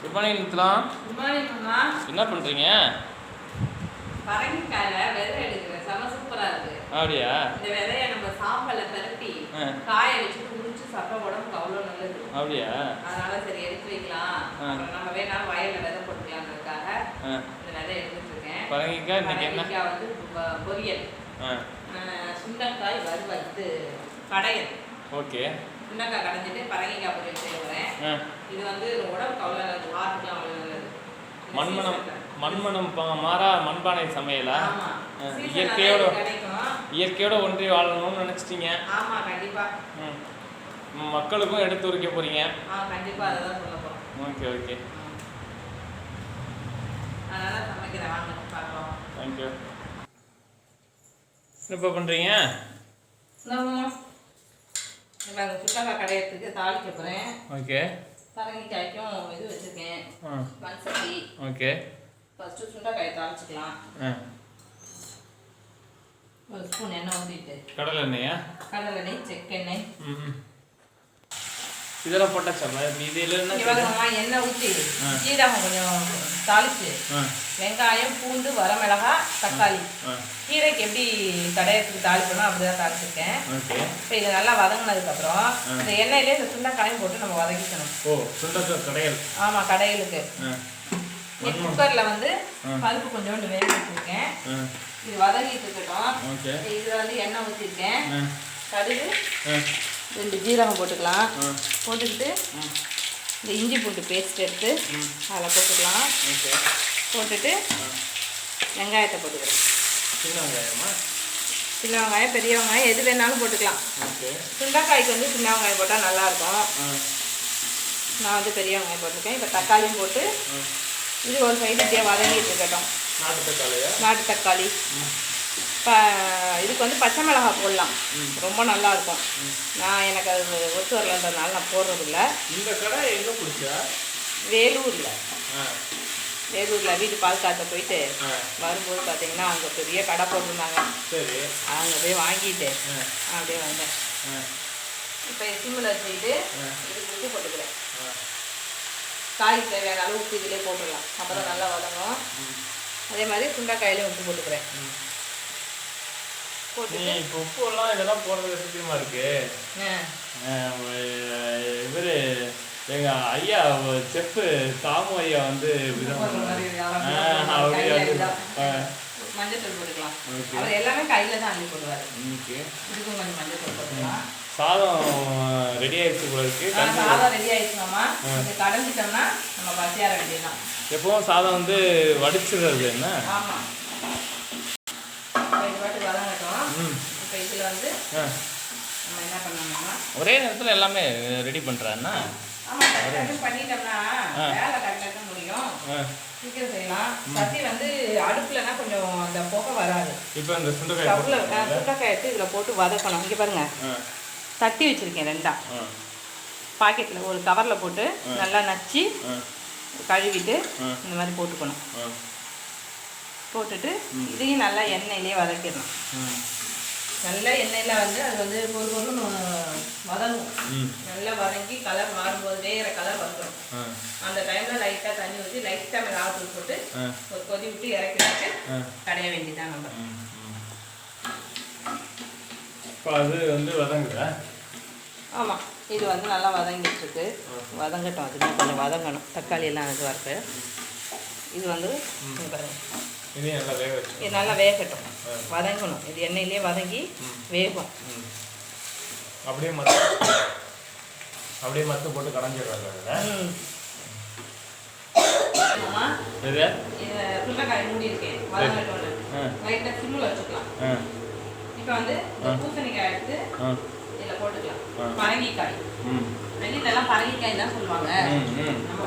Good morning நித்லாம் good morning அம்மா என்ன பண்ணுறீங்க பரங்கிக்காயில விதை எடுக்கிறேன் செம சூப்பரா இருக்கு. அப்படியா? இந்த விதைய நம்ம சாம்பல்ல திரட்டி. காய வச்சுட்டு உரிச்சு சாப்பிட்டா உடம்புக்கு அவ்வளோ நல்லது. அப்படியா? அதனால சரி எடுத்து வைக்கலாம். நம்ம வேணாலும் வயல்ல விதை போட்டுக்கலாம்ன்றதுக்காக இந்த விதை எடுத்துட்டு இருக்கேன். பரங்கிக்காய் இன்னைக்கு என்ன? வந்து பொரியல். சுண்டைக்காய் வறுவத்து கடையல் ஓகே. சுண்டைக்காய் கடைஞ்சிட்டு பரங்கிக்காய் பொரியல் செய்ய போறேன். ஆ. இது வந்து உடம்புக்கு அவ்வளோ நல்லது. அவ்வளோ. மண்மனம் பா- மாறா மண்பானை சமையலா? இயற்கையோட இயற்கையோட ஒன்றி வாழணும்னு நினச்சிட்டீங்க. ஆமா கண்டிப்பா. ம். மக்களுக்கும் எடுத்து உரைக்க போகிறீங்க ஆ கண்டிப்பா. அதை தான் சொல்ல ஓகே ஓகே. அதனால சமைக்கிறேன். வாங்க பார்க்கலாம். தேங்க்யூ இப்போ பண்ணுறீங்க இப்போ அங்கே சுட்டக்காய் கடையத்துக்கு தாளிக்க போகிறேன் ஓகே. பரங்கிக்காய்க்கும் இது வச்சுருக்கேன். மண் சட்டி ஓகே. ஃபஸ்ட்டு சுண்டைக்காயை தாளிச்சிக்கலாம். ஒரு ஸ்பூன் எண்ணெய் ஊற்றிட்டு கடலை எண்ணெயா? கடலெண்ணெய் செக்கெண்ணெய். ம் இதெல்லாம் என்ன இவங்கம்மா எண்ணெய் ஊற்றி ஆ. ஜீரகம் கொஞ்சம் தாளிச்சு. ஆ. வெங்காயம் பூண்டு வரமிளகா தக்காளி. கீரைக்கு எப்படி கடையத்துக்கு தாளிக்கணும் அப்படி தான் தாளிச்சிருக்கேன் இப்போ இது நல்லா வதங்கினதுக்கப்புறம் இந்த எண்ணெயிலே இந்த சுண்டைக்காயும் போட்டு நம்ம வதக்கிக்கணும். ஓ சுண்டக்காய் கடையல். ஆமாம் கடையிலுக்கு. குக்கரில் வந்து. பருப்பு கொஞ்சோண்டு வேக வச்சுருக்கேன். இது வதங்கிட்டு இருக்கட்டும். இதில் வந்து எண்ணெய் ஊற்றிருக்கேன் கடுகு. ரெண்டு ஜீரகம் போட்டுக்கலாம். போட்டுக்கிட்டு இந்த இஞ்சி பூண்டு பேஸ்ட் எடுத்து அதில் போட்டுக்கலாம். போட்டுட்டு வெங்காயத்தை போட்டுக்கிறேன் சின்ன வெங்காயமா? சின்ன வெங்காயம் பெரிய வெங்காயம் எது வேணாலும் போட்டுக்கலாம். சுண்டைக்காய்க்கு வந்து சின்ன வெங்காயம் போட்டால் நல்லாயிருக்கும். நான் வந்து பெரிய வெங்காயம் போட்டிருக்கேன். இப்போ தக்காளியும் போட்டு இது ஒரு சைடு இப்படியே வதங்கிட்டு இருக்கட்டும். நாட்டு தக்காளியா? நாட்டு தக்காளி. இப்போ இதுக்கு வந்து பச்சை மிளகாய் போடலாம். ரொம்ப நல்லா இருக்கும். நான் எனக்கு அது ஒத்து வரலன்றதுனால நான் போடுறதில்ல. இந்த கடை எங்கே பிடிச்சா? வேலூரில். வேலூரில் வீட்டு பால் காத்த போயிட்டு வரும்போது பார்த்தீங்கன்னா அங்கே பெரிய கடை போட்டிருந்தாங்க. சரி. அங்கே போய் வாங்கிட்டு அப்படியே வந்தேன். இப்போ சிம்மில் வச்சுக்கிட்டு. இதுக்கு உப்பு போட்டுக்கிறேன். காய்க்கு தேவையான அளவு உப்பு இதிலே போட்டுடலாம். அப்போ தான் நல்லா வதங்கும். அதே மாதிரி சுண்டைக்காயிலையும் உப்பு போட்டுக்கிறேன். போட்டுட்டு? இப்போ உப்பு எல்லாம் இதெல்லாம் போடுறது சத்தியமா இருக்கு? இவர் எங்க ஐயா செஃப் தாமு ஐயா வந்து சாதம் ரெடி ஆயிடுச்சு போல இருக்கு. சாதம் ரெடி ஆயிடுச்சுமாம்மா ஆ. இது கடைஞ்சிட்டோம்னா நம்ம பசியார வேண்டியதுதான். எப்பவும் சாதம் வந்து வடிச்சிடுறது என்ன இது பாட்டு வதங்கட்டும் ம் இப்போ இதில் வந்து ஆ. நம்ம என்ன பண்ணணும்னா ஒரே நேரத்தில் எல்லாமே ரெடி பண்ணுறான்னா ஆமாம் பண்ணிட்டோம்னா. வேலை கரெக்டாக முடியும். சீக்கிரம் செய்யலாம். சட்டி வந்து அடுப்புலனா கொஞ்சம் அந்த புகை வராது. இப்போ இந்த சுண்டைக்காய் ஸ்டவ்வில் போட்டு சுண்டக்காய் எடுத்து இதில் போட்டு வதக்கணும். இங்கே பாருங்க. தட்டி வச்சுருக்கேன் ரெண்டா. பாக்கெட்டில் ஒரு கவரில் போட்டு நல்லா நச்சு கழுவிட்டு. இந்த மாதிரி போட்டுக்கணும். போட்டுட்டு இதையும் நல்லா எண்ணெயிலே வதக்கிடணும். நல்லா எண்ணெயில் வந்து அது வந்து பொறு பொருள்னு வதங்கும் நல்லா வதங்கி கலர் மாறும்போது வேகிற கலர் வந்துடும் அந்த டைமில் லைட்டாக தண்ணி ஊற்றி லைட்டாக மிளகாத்தூள் போட்டு ஆ. ஒரு கொதி விட்டு இறக்கி வச்சு கடைய வேண்டியதான் நம்ம. இப்போ அது வந்து வதங்குதா? ஆமாம் இது வந்து நல்லா வதங்கிட்டு இருக்கு வதங்கட்டும். அதுக்கு கொஞ்சம் வதங்கணும். தக்காளி எல்லாம் இதுவாக இது வந்து இங்க இதையும் நல்லா வேக இது நல்லா வேகட்டும். வதங்கணும். இது எண்ணெயிலே வதங்கி வேகும். அப்படியே மத்து அப்படியே மத்து போட்டு கடைஞ்சிடுறாங்க இது இதை சுண்டைக்காய் மூடி இருக்கேன் லைட்டாக சிம்மில் வச்சுக்கலாம். இப்போ வந்து பூசணிக்காய் எடுத்து இதில் போட்டுக்கலாம். பரங்கிக்காய். வெளியிலலாம் பரங்கிக்காய் தான் சொல்லுவாங்க. நம்ம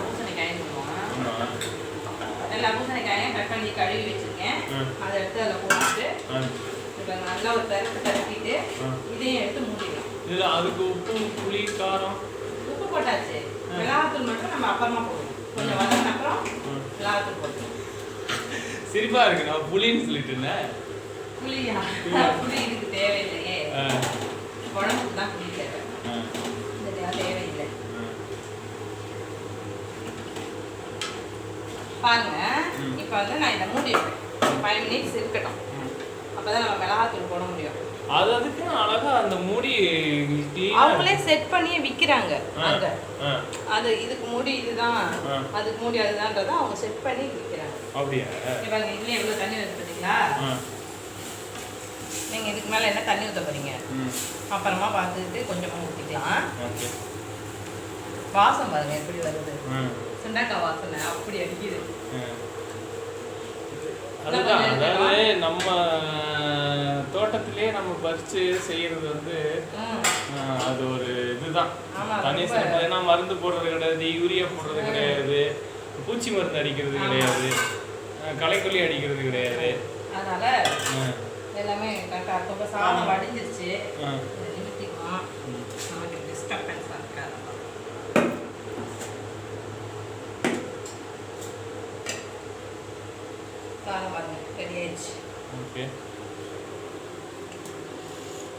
எல்லா பூசணிக்காயும் கட் பண்ணி கழுவி வச்சிருக்கேன். அதை எடுத்து அதில் போட்டுட்டு இப்போ நல்லா ஒரு தரப்பு தரப்பிட்டு ஆ. இதையும் எடுத்து மூடிடலாம். இதில் அதுக்கு உப்பு புளி காரம்? உப்பு போட்டாச்சு. மிளகாத்தூள் மட்டும் நம்ம அப்புறமா போடுவோம் கொஞ்சம் வதங்கின அப்புறம். மிளகாத்தூள் போடுவோம் சிரிப்பாக இருக்கு. நான் புளின்னு சொல்லிட்டு இருந்தேன். புளியா? புளி இதுக்கு தேவையில்லையே. ஆ. குழம்புக்கு தான் புளி தேவை ஆ இந்த தேவையில்லை ஆ பாருங்க. இப்போ வந்து நான் இதை மூடி வைப்பேன் ஃபைவ் மினிட்ஸ் இருக்கட்டும். அப்பதான் நம்ம மிளகாத்தூள் போட முடியும். அது அதுக்கு அழகா அந்த மூடி அவங்களே செட் பண்ணி விற்கிறாங்க ஆ, அங்க. அது இதுக்கு மூடி இதுதான். அதுக்கு மூடி அதுதான்றதை அவங்க செட் பண்ணி விற்கிறாங்க அப்படியா? இப்போ இதுலேயே எவ்வளோ தண்ணி வருது பார்த்தீங்களா ஆ, நீங்கள் இதுக்கு மேலே என்ன தண்ணி ஊற்ற போறீங்க? அப்புறமா பார்த்துக்கிட்டு கொஞ்சமாக ஊற்றிக்கலாம் ஓகே. வாசம் பாருங்க எப்படி வருது. சுண்டக்காய் வாசனை அப்படி அடிக்குது. அதுதான் அதாவது நம்ம தோட்டத்திலேயே நம்ம பறிச்சு செய்யறது வந்து அது ஒரு இதுதான். ரொம்ப- சிறப்பு ஏன்னா மருந்து போடுறது கிடையாது யூரியா போடுறது கிடையாது பூச்சி மருந்து அடிக்கிறது கிடையாது களைக்கொல்லி அடிக்கிறது கிடையாது. அதனால எல்லாமே கரெக்டாக இருக்கும். இப்போ சாதம் வடிஞ்சிருச்சு. ஆ, இதை நிறுத்திக்குவோம் ம். நமக்கு டிஸ்டர்பன்ஸாக இருக்காது சாதம் பாருங்க ரெடி ஆயிடுச்சு ஓகே.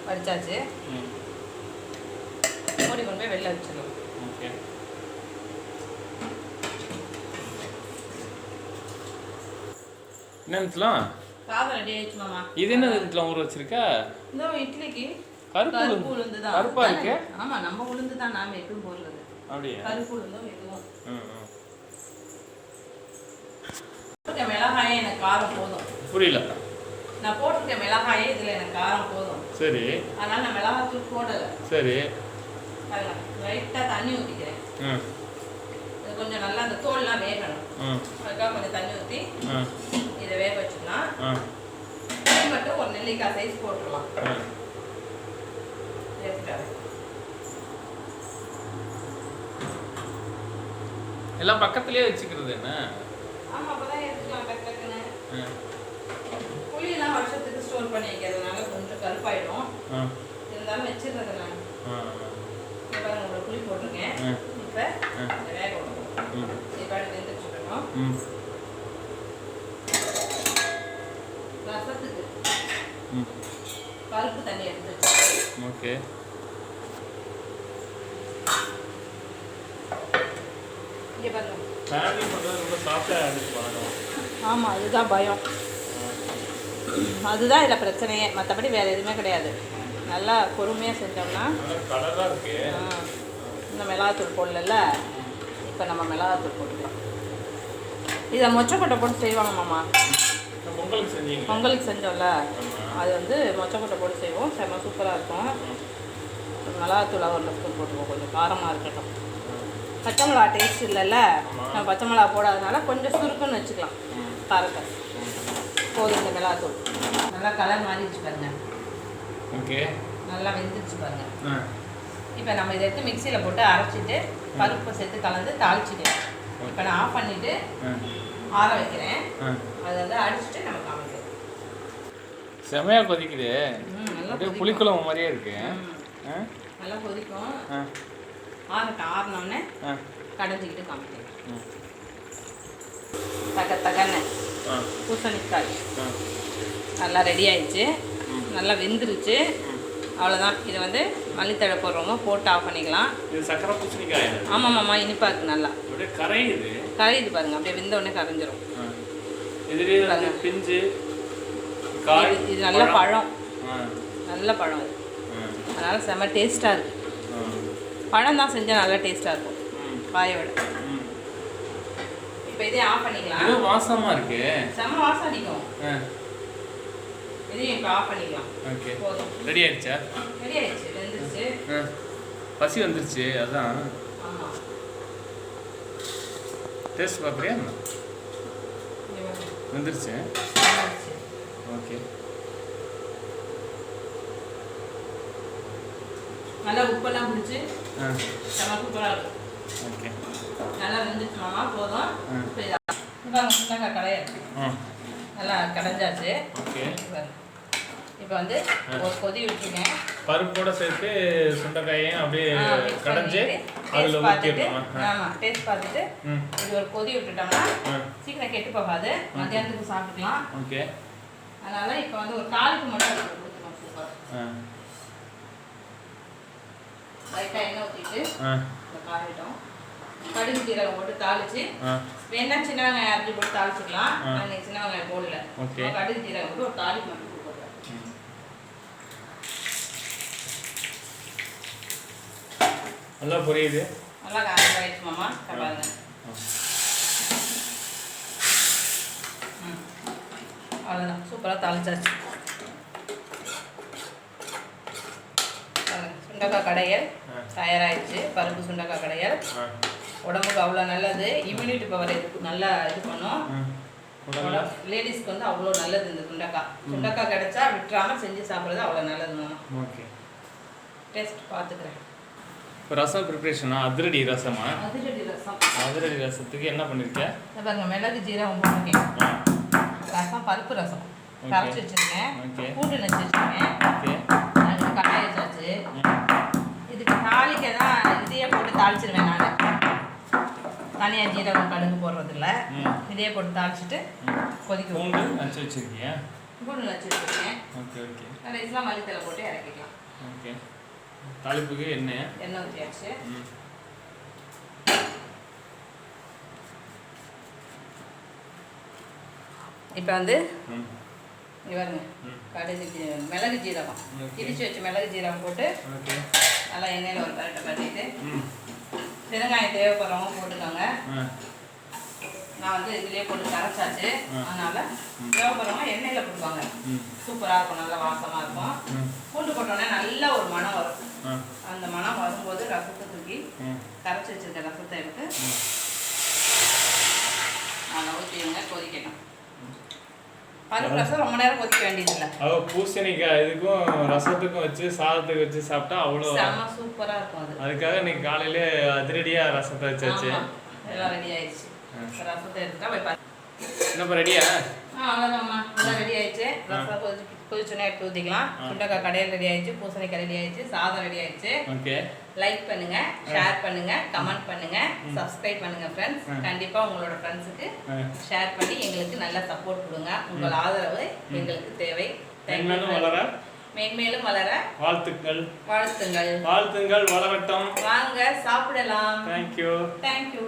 வடிச்சாச்சு. ம், மூடி கொண்டு போய் வெளில வச்சிடலாம் ஓகே. என்ன நிறுத்தலாம் சாதம் ரெடி ஆயிடுச்சு மாமா. இது என்ன நிறுத்தலாம் ஊற வச்சிருக்கா? இந்த இட்லிக்கு கருப்பு கருப்பு உளுந்து. தான் கருப்பா இருக்கு? ஆமா நம்ம உளுந்து தான் நாம எப்பவும் போடுறது அப்படியா? கருப்பு உளுந்தும் இதுவும். மிளகாயே எனக்கு காரம் போதும். புரியல. நான் போட்டிருக்க மிளகாயே இதுல எனக்கு காரம் போதும். சரி. அதனால நான் மிளகாத்தூள் போடலை. சரி. லைட்டாக தண்ணி ஊற்றிக்கிறேன் இது கொஞ்சம் நல்லா அந்த தோல்லாம் வேகணும். அதுக்காக கொஞ்சம் தண்ணி ஊற்றி இதை வேக புளி மட்டும் ஒரு நெல்லிக்காய் சைஸ் போட்டுடலாம் எல்லாம் பக்கத்துலயே வச்சுக்கிறது என்ன ஆமா அப்பதான் எடுத்துக்கலாம் டக்கு டக்குன்னு ம் புளியெல்லாம் வருஷத்துக்கு ஸ்டோர் பண்ணி வைக்கிறதுனால கொஞ்சம் கருப்பாயிடும் ம் இருந்தாலும் வச்சிடுறது நான் ம் இப்போ பாருங்க உங்களுக்கு புளி போட்டிருக்கேன் ம். இப்போ ம். இதை வேக விடணும் ம் இப்போ வெந்துட்டு இருக்கணும் ம் ரசத்துக்கு ம் பருப்பு தண்ணி எடுத்து வச்சு ஓகே இங்கே பாருங்க. ஃபேமிலி பண்ணுறது ரொம்ப சாஃப்டாக இருந்துச்சு பண்ணணும் ஆமாம் அதுதான் பயம். அதுதான் இதில் பிரச்சனையே. மற்றபடி வேறு எதுவுமே கிடையாது. நல்லா பொறுமையாக செஞ்சோம்னா கலராக இருக்கு. இந்த மிளகாத்தூள் போடல இப்போ நம்ம மிளகாத்தூள் போட்டுக்கலாம். இதை மொச்சக்கொட்டை போட்டு செய்வாங்க மாமா. பொங்கலுக்கு செஞ்சீங்க. பொங்கலுக்கு செஞ்சோம்ல? அது வந்து மொச்சக்கொட்டை போட்டு செய்வோம். செம்ம சூப்பராக இருக்கும். மிளகாத்தூள் ஒரு ஸ்பூன் போட்டுக்குவோம். கொஞ்சம் காரமாக இருக்கட்டும். பச்சை மிளகா டேஸ்ட் இல்லைல்ல. நம்ம பச்சை மிளகா போடாதனால கொஞ்சம் சுருக்குன்னு வச்சுக்கலாம். காரத்தை போதும் இந்த மிளகாத்தூள். நல்லா கலர் மாறிடுச்சு பாருங்க. ஓகே நல்லா வெந்துருச்சு பாருங்க. இப்போ நம்ம இதை எடுத்து மிக்சியில் போட்டு அரைச்சிட்டு பருப்பு சேர்த்து கலந்து தாளிச்சிட்டேன் இப்போ நான் ஆஃப் பண்ணிவிட்டு ஆற வைக்கிறேன். அதை வந்து அடிச்சுட்டு நம்ம காமிக்கிறோம் செமையாக கொதிக்குது. அப்படியே. புளிக்குழம்பு மாதிரியே இருக்கு. நல்லா கொதிக்கும். ஆறட்டும் ஆறினோடனே கடைஞ்சிக்கிட்டு காமிக்கிறேன். ம். தக தகன்னு பூசணிக்காய். நல்லா ரெடி ஆயிடுச்சு. நல்லா வெந்துருச்சு. அவ்வளோதான் இதை வந்து மல்லித்தழை போடுறவங்க போட்டு ஆஃப் பண்ணிக்கலாம். இது சக்கரை பூசணிக்காய். ஆமாம் மாமா இனிப்பாக இருக்குது நல்லா. கரையுது. கரையுது பாருங்க. அப்படியே வெந்த உடனே கரைஞ்சிரும். பிஞ்சு காய் இது- நல்ல பழம். நல்ல பழம் அதனால் செம்ம டேஸ்ட்டாக இருக்குது. பழம் தான் செஞ்சால் நல்லா டேஸ்ட்டாக இருக்கும். ம். காயை விட ம். இப்போ இதே ஆஃப் பண்ணிக்கலாம். ஏதோ வாசமா இருக்கு. செம்ம வாசம் அடிக்கும். இதையும் இப்போ ஆஃப் பண்ணிக்கலாம். ஓகே. போதும். ரெடி ஆயிடுச்சா? ரெடி ஆயிடுச்சு. வெந்துருச்சு. பசி வந்துருச்சு அதான். டேஸ்ட் பார்க்குறியா? வெந்துருச்சு. ஓகே. நல்லா உப்பெல்லாம் பிடிச்சி ஆ. செம்ம சூப்பராக இருக்கும். ஓகே. நல்லா வெந்துச்சு மாமா போதும். இப்போ முட்டங்காய் கடையாது நல்லா கடைஞ்சாச்சு. ஓகே. இப்போ வந்து ஒரு கொதி விட்டுருக்கேன். பருப்போட சேர்த்து சுண்டைக்காயையும் அப்படியே கடைஞ்சு அதில் ஊற்றிடணும் ஆமா டேஸ்ட் பார்த்துட்டு இது ஒரு கொதி விட்டுட்டோம்னா சீக்கிரம் கெட்டு போகாது. மத்தியானத்துக்கு சாப்பிட்டுக்கலாம். ஓகே. அதனால இப்போ வந்து ஒரு தாளிப்பு மட்டும் கொடுத்துருவோம் சூப்பர் லைட்டாக எண்ணெய் ஊற்றிட்டு காயிட்டோம் கடுகு ஜீரகம் போட்டு தாளிச்சு வேணா சின்ன வெங்காயம் அரைச்சி போட்டு தாளிச்சுக்கலாம். இன்னைக்கு சின்ன வெங்காயம் போடல. கடுகு ஜீரகம் போட்டு ஒரு தாளி மட்டும். நல்லா புரியுது. நல்லா காய்ச்சி மாமா. இங்க பாருங்க ம். அவ்வளோதான் சூப்பராக தாளிச்சாச்சு. சுண்டக்காய் கடையல். ஆ. தயாராகிடுச்சு பருப்பு சுண்டக்காய் கடையல். உடம்புக்கு அவ்வளோ நல்லது. இம்யூனிட்டி பவர் நல்லா இது பண்ணும். லேடிஸ்க்கு வந்து அவ்வளோ நல்லது இந்த சுண்டக்காய். சுண்டக்காய் கிடைச்சா விட்டுறாம செஞ்சு சாப்பிட்றது அவ்வளோ நல்லது மாமா. ஓகே. டேஸ்ட் பார்த்துக்கிறேன். இப்போ ரசம் ப்ரிப்ரேஷனா அதிரடி ரசமா? அதிரடி ரசம். அதிரடி ரசத்துக்கு என்ன பண்ணிருக்க? இந்த பாருங்க மிளகு ஜீரகம் போட்டிருக்கேன் ரசம் பருப்பு ரசம். கரைச்சி வச்சிருக்கேன். பூண்டு நச்சு வச்சிருக்கேன். ஓகே அதுக்கு கடாய வச்சாச்சு இதுக்கு தாளிக்க தான் இதையே போட்டு தாளிச்சிருவேன் நான். தனியாக ஜீரகம் கடுகு போடுறதில்ல. ம். இதையே போட்டு தாளிச்சிட்டு கொதிக்க பூண்டு நச்சு வச்சிருக்கியா? பூண்டு நச்சு வச்சிருக்கேன். Okay okay. ரைஸ்லாம் மல்லித்தலை போட்டு இறக்கிக்கலாம். ஓகே. தாளிப்புக்கு எண்ணெய். எண்ணெய் ஊற்றியாச்சு இப்போ வந்து ம். கடுகு ஜீ- மிளகு ஜீரகம். இடிச்சு வச்ச மிளகு ஜீரகம் போட்டு நல்லா எண்ணெயில் ஒரு கரெக்டாக ம். பெருங்காயம் தேவைப்படுறவங்க போட்டுக்கோங்க. நான் வந்து இதுலேயே போட்டு கரைச்சாச்சு. அதனால தேவைப்படுறவங்க எண்ணெயில் ம். சூப்பராக இருக்கும் நல்லா வாசமாக இருக்கும். பூண்டு போட்டோன்னே நல்ல ஒரு மணம் வரும். அந்த மணம் வரும்போது ரசத்தை தூக்கி கரைச்சி வச்சிருக்க ரசத்தை எடுத்து நல்லா ஊற்றிடுங்க கொதிக்கணும் பருப்பு ரசம் ரொம்ப நேரம் கொதிக்க வேண்டியதில்லை. அவ பூசணிக்காய் இதுக்கும் ரசத்துக்கும் வச்சு சாதத்துக்கு வச்சு சாப்பிட்டா அவ்வளோ செம்ம சூப்பராக இருக்கும் அது. அதுக்காக இன்னைக்கு காலையிலே அதிரடியா ரசத்தை வச்சாச்சு ஆமா, எல்லாம் ரெடி ஆயிடுச்சு. ரசத்தை எடுத்துட்டா போய் பாரு. என்னப்பா ரெடியா அவ்வளோதாம்மா ரெடி ஆயிடுச்சு. ரசம் கொதிச்சு எடுத்து ஊற்றிக்கலாம் சுண்டக்காய் கடையில் ரெடி ஆயிடுச்சு பூசணிக்காய் ரெடி ஆயிடுச்சு சாதம் ரெடி ஆயிடுச்சு. ஓகே. லைக் பண்ணுங்க ஷேர் பண்ணுங்க கமெண்ட் பண்ணுங்க சப்ஸ்கிரைப் பண்ணுங்க ஃப்ரெண்ட்ஸ். கண்டிப்பா உங்களோட ஃப்ரெண்ட்ஸுக்கு. ஷேர் பண்ணி எங்களுக்கு நல்ல சப்போர்ட் கொடுங்க. உங்கள் ஆதரவு எங்களுக்கு தேவை. வளர. மென்மேலும் வளர. வாழ்த்துக்கள். வாழ்த்துங்கள். வாழ்த்துங்கள். வளரட்டும். வாங்க சாப்பிடலாம். Thank you thank you